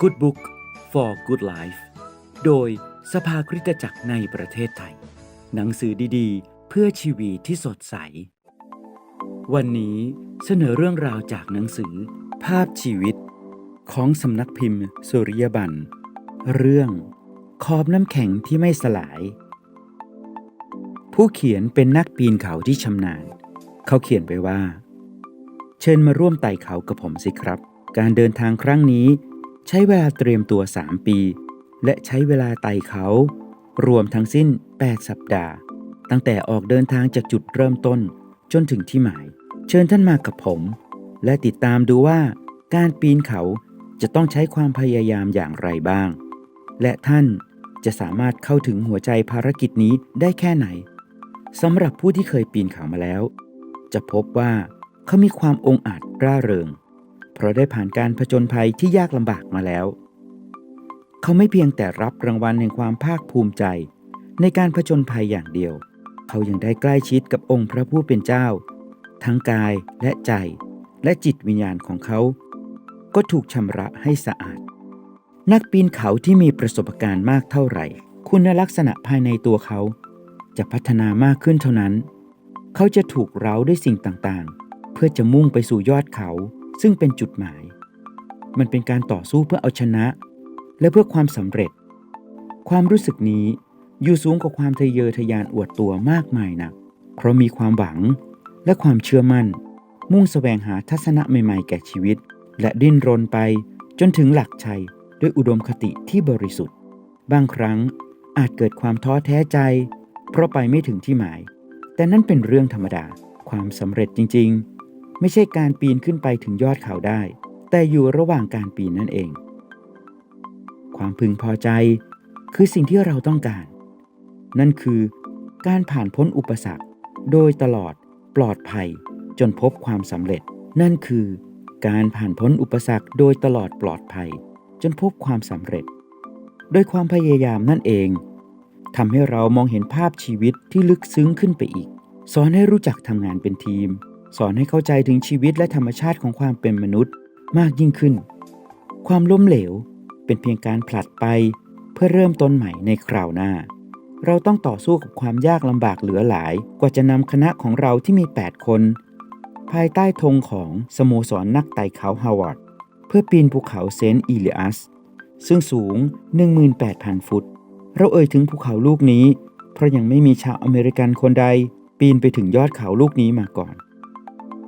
Good Book for Good Life โดยสภาคริสตจักรในประเทศไทย หนังสือดีๆ เพื่อชีวิตที่สดใส วันนี้เสนอเรื่องราวจากหนังสือ ภาพชีวิต ของสำนักพิมพ์ สุริยบันเรื่อง ขอบน้ำแข็งที่ไม่สลาย ผู้เขียนเป็นนักปีนเขาที่ชำนาญ เขาเขียนไว้ว่า เชิญมาร่วมไต่เขากับผมสิครับ การเดินทางครั้งนี้ ใช้เวลาเตรียมตัว 3 ปี และใช้เวลาไต่เขา รวมทั้งสิ้น 8 สัปดาห์ ตั้งแต่ออกเดินทางจากจุดเริ่มต้นจนถึงที่หมาย เชิญท่านมากับผม และติดตามดูว่า การปีนเขาจะต้องใช้ความพยายามอย่างไรบ้าง และท่านจะสามารถเข้าถึงหัวใจภารกิจนี้ได้แค่ไหนสำหรับผู้ที่เคยปีนเขามาแล้ว จะพบว่าเขามีความองอาจร่าเริง เพราะได้ผ่านการผจญภัยที่ยากลำบากมาแล้ว เขาไม่เพียงแต่รับรางวัลแห่งความภาคภูมิใจ ในการผจญภัยอย่างเดียว เขายังได้ใกล้ชิดกับองค์พระผู้เป็นเจ้า ทั้งกายและใจ และจิตวิญญาณของเขา ก็ถูกชำระให้สะอาด นักปีนเขาที่มีประสบการณ์มากเท่าไหร่ คุณลักษณะภายในตัวเขา จะพัฒนามากขึ้นเท่านั้น เขาจะถูกเร้าด้วยสิ่งต่างๆ เพื่อจะมุ่งไปสู่ยอดเขา ซึ่งเป็นจุดหมาย มันเป็นการต่อสู้เพื่อเอาชนะ และเพื่อความสำเร็จ ความรู้สึกนี้อยู่สูงกว่าความทะเยอทะยานอวดตัวมากมายนะเพราะมีความหวังและความเชื่อมั่น มุ่งแสวงหาทัศนะใหม่ๆ แก่ชีวิต และดิ้นรนไปจนถึงหลักชัยด้วยอุดมคติที่บริสุทธิ์ บางครั้งอาจเกิดความท้อแท้ใจ เพราะไปไม่ถึงที่หมาย แต่นั่นเป็นเรื่องธรรมดา ความสำเร็จจริง ๆ ไม่ใช่การปีนขึ้นไปถึงยอดเขาได้ แต่อยู่ระหว่างการปีนนั่นเอง ความพึงพอใจคือสิ่งที่เราต้องการ นั่นคือการผ่านพ้นอุปสรรค โดยตลอดปลอดภัยจนพบความสำเร็จ นั่นคือการผ่านพ้นอุปสรรคโดยตลอดปลอดภัย จนพบความสำเร็จ โดยความพยายามนั่นเองทำให้เรามองเห็นภาพชีวิตที่ลึกซึ้งขึ้นไปอีก สอนให้รู้จักทำงานเป็นทีม สอนให้เข้าใจถึงชีวิตและธรรมชาติของความเป็นมนุษย์มากยิ่งขึ้น ความล้มเหลวเป็นเพียงการผลัดไปเพื่อเริ่มต้นใหม่ในคราวหน้า เราต้องต่อสู้กับความยากลำบากเหลือหลาย กว่าจะนำคณะของเราที่มี 8 คน ภายใต้ธงของสโมสรนนักไต่เขาฮาวาร์ดเพื่อปีนภูเขาเซนต์อีเลียสซึ่งสูง 18,000 ฟุต เราเอ่ยถึงภูเขาลูกนี้ เพราะยังไม่มีชาวอเมริกันคนใด ปีนไปถึงยอดเขาลูกนี้มาก่อน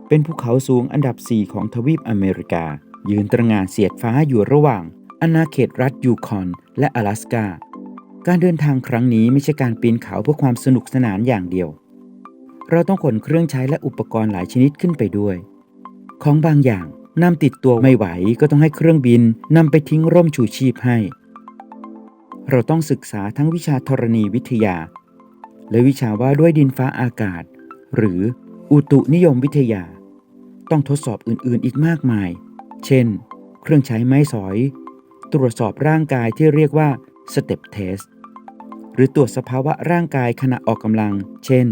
เป็นภูเขาสูงอันดับ 4 ของทวีปอเมริกา ยืนตระงานเสียดฟ้าอยู่ระหว่างอาณาเขตรัฐยูคอนและ阿拉สกาการเดินทางครั้งนี้ไม่ใช่การปีนเขาเพื่อความสนุกสนานอย่างเดียว เราต้องขนเครื่องใช้และอุปกรณ์หลายชนิดขึ้นไปด้วย ของบางอย่างนำติดตัวไม่ไหวก็ต้องให้เครื่องบินนำไปทิ้งร่มชูชีพให้ เราต้องศึกษาทั้งวิชาธรณีวิทยา และวิชาว่าด้วยดินฟ้าอากาศ หรืออุตุนิยมวิทยา ต้องทดสอบอื่นๆอีกมากมาย เช่น เครื่องใช้ไม้สอย ตรวจสอบร่างกายที่เรียกว่า Step Test หรือตรวจสภาวะร่างกายขณะออกกำลัง เช่น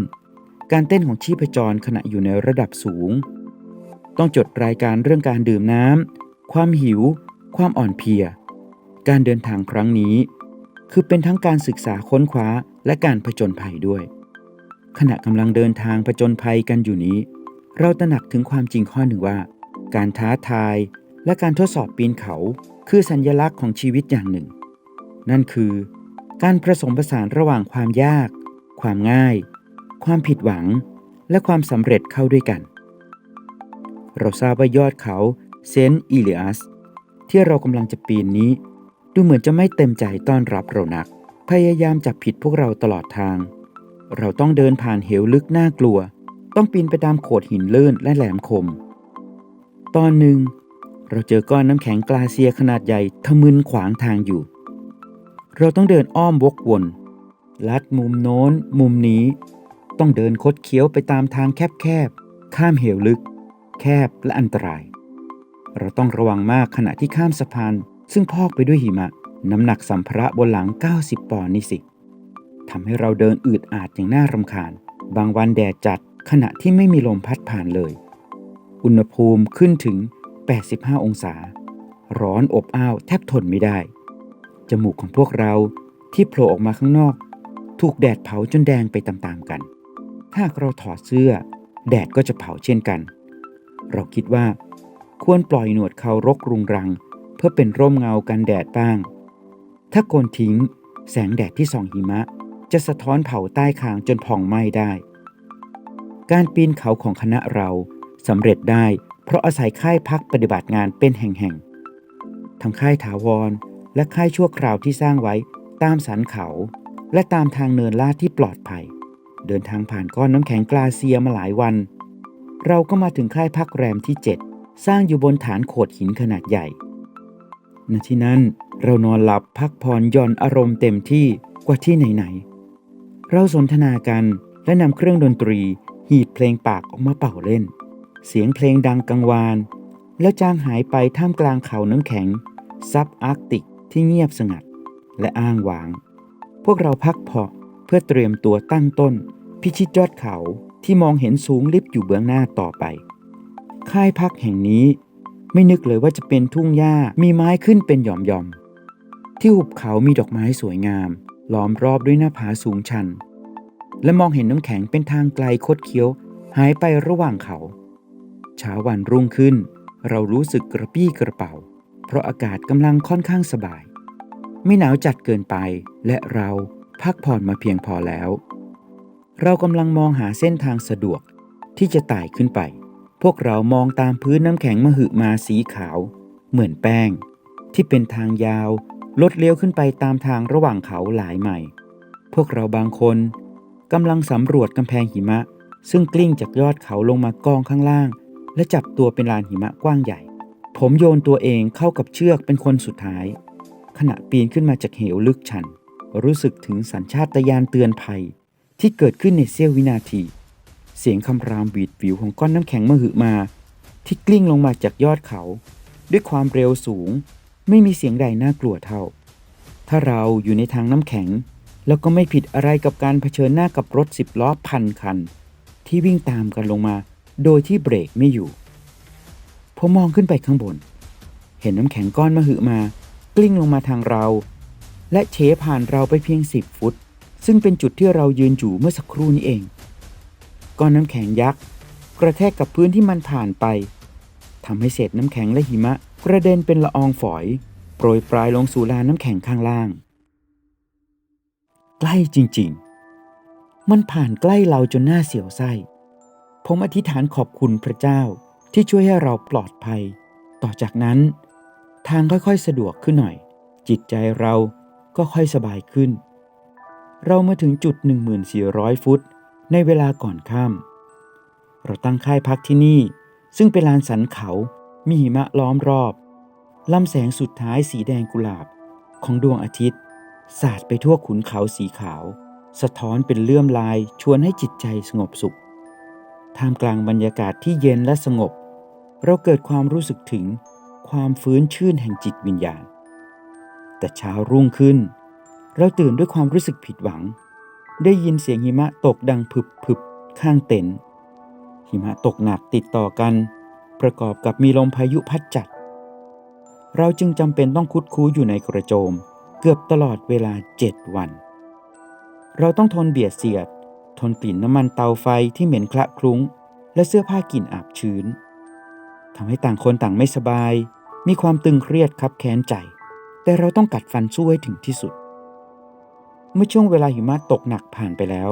การเต้นของชีพจรขณะอยู่ในระดับสูง ต้องจดรายการเรื่องการดื่มน้ำ ความหิว ความอ่อนเพลีย การเดินทางครั้งนี้ คือเป็นทั้งการศึกษาค้นคว้าและการผจญภัยด้วย ขณะกำลังเดินทางผจญภัยกันอยู่นี้ เราตระหนักถึงความจริงข้อหนึ่งว่า การท้าทายและการทดสอบปีนเขาคือสัญญลักษณ์ของชีวิตอย่างหนึ่ง นั่นคือ การผสมผสานระหว่างความยาก ความง่าย ความผิดหวัง และความสำเร็จเข้าด้วยกัน เราทราบว่ายอดเขาเซนต์อีเลียสที่เรากำลังจะปีนนี้ ดูเหมือนจะไม่เต็มใจต้อนรับเรานัก พยายามจับผิดพวกเราตลอดทาง เราต้องเดินผ่านเหวลึกน่ากลัว ต้องปีนไปตามโขดหินลื่นและแหลมคม ตอนหนึ่ง เราเจอก้อนน้ำแข็งกลาเซียขนาดใหญ่ทะมึนขวางทางอยู่ เราต้องเดินอ้อมวกวนลัดมุมโน้น มุมนี้ ต้องเดินคดเคี้ยวไปตามทางแคบๆ ข้ามเหวลึก แคบและอันตราย เราต้องระวังมากขณะที่ข้ามสะพาน ซึ่งพอกไปด้วยหิมะ น้ำหนักสัมภาระบนหลัง 90 ปอนด์นี่สิทำให้เราเดินอืดอาดอย่างน่ารำคาญ บางวันแดดจัด ขณะที่ไม่มีลมพัดผ่านเลย อุณหภูมิขึ้นถึง 85 องศา ร้อนอบอ้าวแทบทนไม่ได้ จมูกของพวกเราที่โผล่ออกมาข้างนอก ถูกแดดเผาจนแดงไปตามๆกัน ถ้าเราถอดเสื้อ แดดก็จะเผาเช่นกัน เราคิดว่าควรปล่อยหนวดเขารกรุงรัง เพื่อเป็นร่มเงากันแดดบ้าง ถ้าโกนทิ้ง แสงแดดที่ส่องหิมะ จะสะท้อนเผาใต้คางจนผ่องไหม้ได้ การปีนเขาของคณะเราสำเร็จได้เพราะอาศัยค่ายพักปฏิบัติงานเป็นแห่งๆ ทั้งค่ายถาวร และค่ายชั่วคราวที่สร้างไว้ตามสันเขา และตามทางเนินลาดที่ปลอดภัย เดินทางผ่านก้อนน้ำแข็งกลาเซียมาหลายวัน เราก็มาถึงค่ายพักแรมที่ 7 สร้างอยู่บนฐานโขดหินขนาดใหญ่ณที่นั้นเรานอนหลับพักผ่อนย่อนอารมณ์เต็มที่กว่าที่ไหนๆ เราสนทนากันและนำเครื่องดนตรี หีดเพลงปากออกมาเป่าเล่น เสียงเพลงดังกังวาน แล้วจางหายไปท่ามกลางเขาน้ำแข็ง ซับอาร์กติกที่เงียบสงัด และอ้างว้าง พวกเราพักผ่อนเพื่อเตรียมตัวตั้งต้น พิชิตยอดเขาที่มองเห็นสูงลิบอยู่เบื้องหน้าต่อไป ค่ายพักแห่งนี้ ไม่นึกเลยว่าจะเป็นทุ่งหญ้ามีไม้ขึ้นเป็นหย่อมๆที่หุบเขามีดอกไม้สวยงาม ล้อมรอบด้วยหน้าผาสูงชัน และมองเห็นน้ำแข็งเป็นทางไกลคดเคี้ยว หายไประหว่างเขา เช้าวันรุ่งขึ้น เรารู้สึกกระปี้กระเป๋า เพราะอากาศกำลังค่อนข้างสบาย ไม่หนาวจัดเกินไป และเราพักผ่อนมาเพียงพอแล้ว เรากำลังมองหาเส้นทางสะดวกที่จะไต่ขึ้นไป พวกเรามองตามพื้นน้ำแข็งมหึมาสีขาว เหมือนแป้ง ที่เป็นทางยาว ลดเลี้ยวขึ้นไปตามทางระหว่างเขาหลายใหม่พวกเราบางคน กำลังสำรวจกำแพงหิมะ ซึ่งกลิ้งจากยอดเขาลงมากองข้างล่าง และจับตัวเป็นลานหิมะกว้างใหญ่ ผมโยนตัวเองเข้ากับเชือกเป็นคนสุดท้าย ขณะปีนขึ้นมาจากเหวลึกชัน รู้สึกถึงสัญชาตญาณเตือนภัย ที่เกิดขึ้นในเสี้ยววินาที เสียงคำรามบีดวิวของก้อนน้ำแข็งมหึมา ที่กลิ้งลงมาจากยอดเขา ด้วยความเร็วสูง ไม่มีเสียงใดน่ากลัวเท่า ถ้าเราอยู่ในทางน้ำแข็ง แล้วก็ไม่ผิดอะไรกับการเผชิญหน้ากับรถสิบล้อพันคัน ที่วิ่งตามกันลงมา โดยที่เบรกไม่อยู่ ผมมองขึ้นไปข้างบน เห็นน้ำแข็งก้อนมหึมา กลิ้งลงมาทางเรา และเฉผ่านเราไปเพียงสิบฟุต ซึ่งเป็นจุดที่เรายืนอยู่เมื่อสักครู่นี้เอง ก้อนน้ำแข็งยักษ์กระแทกกับพื้นที่มันผ่านไปทำให้เศษน้ำแข็งและหิมะกระเด็นเป็นละอองฝอย โปรยปลายลงสู่ลานน้ำแข็งข้างล่าง ใกล้จริง ๆ มันผ่านใกล้เราจนหน้าเสียวไส้ ผมอธิษฐานขอบคุณพระเจ้าที่ช่วยให้เราปลอดภัย ต่อจากนั้น ทางค่อยๆ สะดวกขึ้นหน่อย จิตใจเราก็ค่อยสบายขึ้น เรามาถึงจุด 1400 ฟุต ในเวลาก่อนค่ำเราตั้งค่ายพักที่นี่ ซึ่งเป็นลานสันเขา มีหิมะล้อมรอบลำแสงสุดท้ายสีแดงกุหลาบของดวงอาทิตย์ สาดไปทั่วขุนเขาสีขาว สะท้อนเป็นเลื่อมลายชวนให้จิตใจสงบสุข ท่ามกลางบรรยากาศที่เย็นและสงบ เราเกิดความรู้สึกถึงความฟื้นชื่นแห่งจิตวิญญาณ แต่เช้ารุ่งขึ้น เราตื่นด้วยความรู้สึกผิดหวัง ได้ยินเสียงหิมะตกดังผึบผึบข้างเต็นท์หิมะตกหนักติดต่อกัน ประกอบกับมีลมพายุพัดจัด เราจึงจำเป็นต้องคุดคู้อยู่ในกระโจม กือบตลอดเวลาเจ็ดวัน เราต้องทนเบียดเสียด ทนกลิ่นน้ำมันเตาไฟที่เหม็นคละคลุ้ง และเสื้อผ้ากลิ่นอับชื้นทำให้ต่างคนต่างไม่สบาย มีความตึงเครียดคับแค้นใจ แต่เราต้องกัดฟันสู้ให้ถึงที่สุด เมื่อช่วงเวลาหิมะตกหนักผ่านไปแล้ว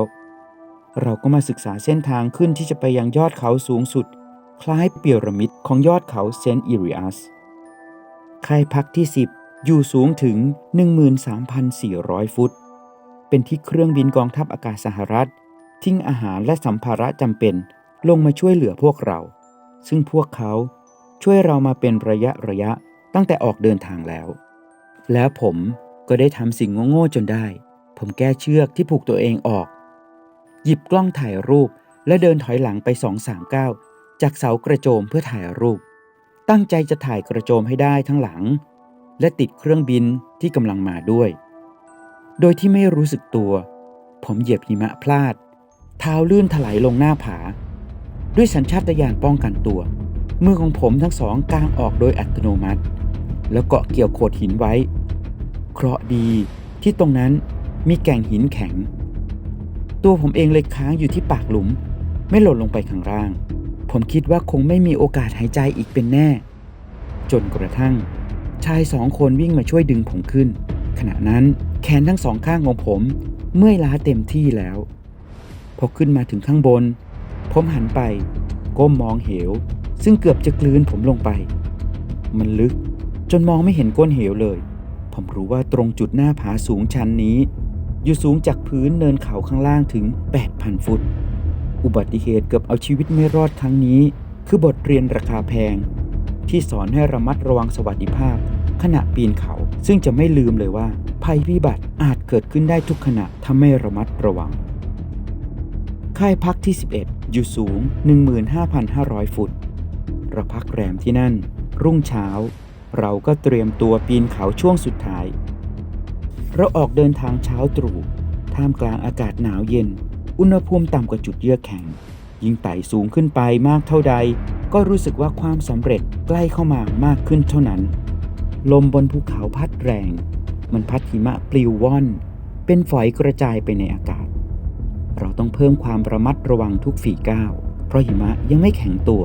เราก็มาศึกษาเส้นทางขึ้นที่จะไปยังยอดเขาสูงสุด คล้ายเปียรามิดของยอดเขาเซนต์อิริอัสค่ายพักที่ 10 อยู่สูงถึง 13,400 ฟุต เป็นที่เครื่องบินกองทัพอากาศสหรัฐ ทิ้งอาหารและสัมภาระจำเป็นลงมาช่วยเหลือพวกเรา ซึ่งพวกเขาช่วยเรามาเป็นระยะระยะตั้งแต่ออกเดินทางแล้ว แล้วผมก็ได้ทำสิ่งโง่ๆจนได้ ผมแก้เชือกที่ผูกตัวเองออก หยิบกล้องถ่ายรูปและเดินถอยหลังไปสองสามก้าวจากเสากระโจมเพื่อถ่ายรูป ตั้งใจจะถ่ายกระโจมให้ได้ทั้งหลัง และติดเครื่องบินที่กำลังมาด้วย โดยที่ไม่รู้สึกตัว ผมเหยียบหิมะพลาด เท้าลื่นถลายลงหน้าผา ด้วยสัญชาตญาณป้องกันตัว มือของผมทั้งสองกางออกโดยอัตโนมัติ แล้วเกาะเกี่ยวโขดหินไว้ เคราะดีที่ตรงนั้นมีแก่งหินแข็ง ตัวผมเองเลยค้างอยู่ที่ปากหลุม ไม่หล่นลงไปข้างล่าง ผมคิดว่าคงไม่มีโอกาสหายใจอีกเป็นแน่ จนกระทั่ง ชายสองคนวิ่งมาช่วยดึงผมขึ้น ขณะนั้นแขนทั้งสองข้างของผม เมื่อยล้าเต็มที่แล้ว พอขึ้นมาถึงข้างบน ผมหันไป ก้มมองเหว ซึ่งเกือบจะกลืนผมลงไป มันลึก จนมองไม่เห็นก้นเหวเลย ผมรู้ว่าตรงจุดหน้าผาสูงชันนี้ อยู่สูงจากพื้นเนินเขาข้างล่างถึง 8,000 ฟุต อุบัติเหตุเกือบเอาชีวิตไม่รอดครั้งนี้ คือบทเรียนราคาแพงที่สอนให้ระมัดระวังสวัสดิภาพ ขณะปีนเขา ซึ่งจะไม่ลืมเลยว่า ภัยพิบัติอาจเกิดขึ้นได้ทุกขณะถ้าไม่ระมัดระวัง ค่ายพักที่ 11 อยู่สูง 15,500 ฟุตเราพักแรมที่นั่น รุ่งเช้า เราก็เตรียมตัวปีนเขาช่วงสุดท้าย เราออกเดินทางเช้าตรู่ท่ามกลางอากาศหนาวเย็น อุณหภูมิต่ำกว่าจุดเยือกแข็ง ยิ่งไต่สูงขึ้นไปมากเท่าใด ก็รู้สึกว่าความสำเร็จใกล้เข้ามามากขึ้นเท่านั้น ลมบนภูเขาพัดแรง มันพัดหิมะปลิวว่อน เป็นฝอยกระจายไปในอากาศ เราต้องเพิ่มความระมัดระวังทุกฝีก้าว เพราะหิมะยังไม่แข็งตัว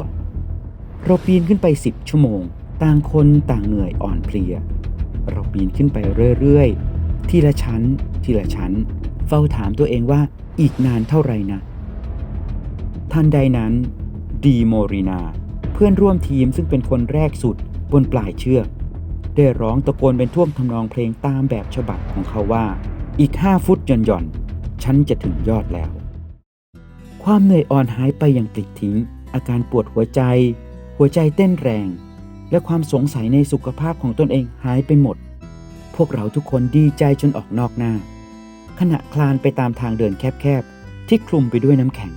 เราปีนขึ้นไป10ชั่วโมง ต่างคนต่างเหนื่อยอ่อนเพลีย เราปีนขึ้นไปเรื่อยๆ ทีละชั้น ทีละชั้น เฝ้าถามตัวเองว่าอีกนานเท่าไหร่นะทันใดนั้น ดีโมรินา เพื่อนร่วมทีมซึ่งเป็นคนแรกสุดบนปลายเชือก ได้ร้องตะโกนเป็นท่วงทำนองเพลงตามแบบฉบับของเขาว่า อีกห้าฟุตหย่อนหย่อนๆ ฉันจะถึงยอดแล้ว ความเหนื่อยอ่อนหายไปอย่างปลิดทิ้ง อาการปวดหัวใจ หัวใจเต้นแรง และความสงสัยในสุขภาพของตนเองหายไปหมด พวกเราทุกคนดีใจจนออกนอกหน้า ขณะคลานไปตามทางเดินแคบๆ ที่คลุมไปด้วยน้ำแข็ง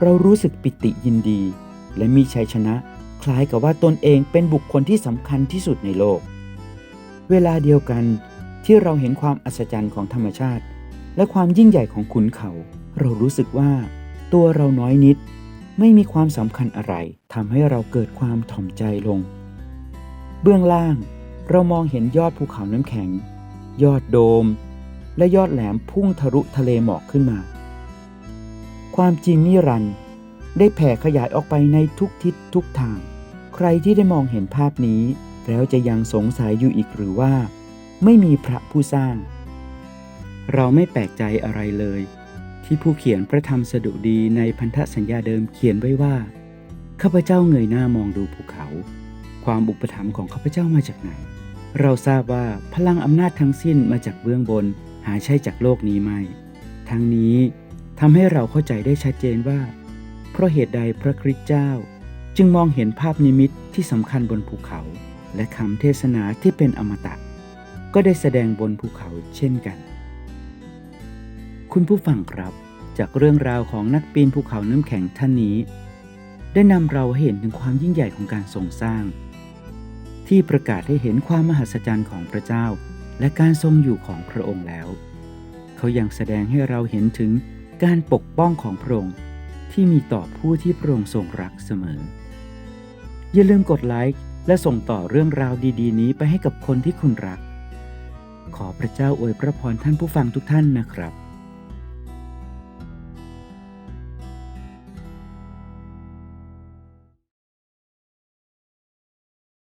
เรารู้สึกปิติยินดี และมีชัยชนะ ล้ายกับว่าตนเองเป็นบุคคลที่สำคัญที่สุดในโลก เวลาเดียวกันที่เราเห็นความอัศจรรย์ของธรรมชาติ และความยิ่งใหญ่ของขุนเขา เรารู้สึกว่า ตัวเราน้อยนิด ไม่มีความสำคัญอะไรทำให้เราเกิดความถ่อมใจลง เบื้องล่างเรามองเห็นยอดภูเขาน้ำแข็ง ยอดโดม และยอดแหลมพุ่งทะลุทะเลหมอกขึ้นมา ความจริงนิรันดร์ได้แผ่ขยายออกไปในทุกทิศทุกทาง ใครที่ได้มองเห็นภาพนี้ แล้วจะยังสงสัยอยู่อีกหรือว่า ไม่มีพระผู้สร้าง เราไม่แปลกใจอะไรเลย ที่ผู้เขียนพระธรรมสดุดีในพันธสัญญาเดิมเขียนไว้ว่าข้าพเจ้าเงยหน้ามองดูภูเขา ความอุปถัมภ์ของข้าพเจ้ามาจากไหน เราทราบว่าพลังอำนาจทั้งสิ้นมาจากเบื้องบนหาใช่จากโลกนี้ไม่ ทั้งนี้ทำให้เราเข้าใจได้ชัดเจนว่า เพราะเหตุใดพระคริสต์เจ้า จึงมองเห็นภาพนิมิตที่สำคัญบนภูเขา และคำเทศนาที่เป็นอมตะ ก็ได้แสดงบนภูเขาเช่นกัน คุณผู้ฟังครับ จากเรื่องราวของนักปีนภูเขาน้ำแข็งท่านนี้ ได้นำเราให้เห็นถึงความยิ่งใหญ่ของการทรงสร้าง ที่ประกาศให้เห็นความมหัศจรรย์ของพระเจ้า และการทรงอยู่ของพระองค์แล้ว เขายังแสดงให้เราเห็นถึงการปกป้องของพระองค์ที่มีต่อผู้ที่พระองค์ทรงรักเสมอ อย่าลืมกดไลค์และส่งต่อเรื่องราวดีๆ นี้ไปให้กับคนที่คุณรัก ขอพระเจ้าอวยพระพรท่านผู้ฟังทุกท่านนะครับ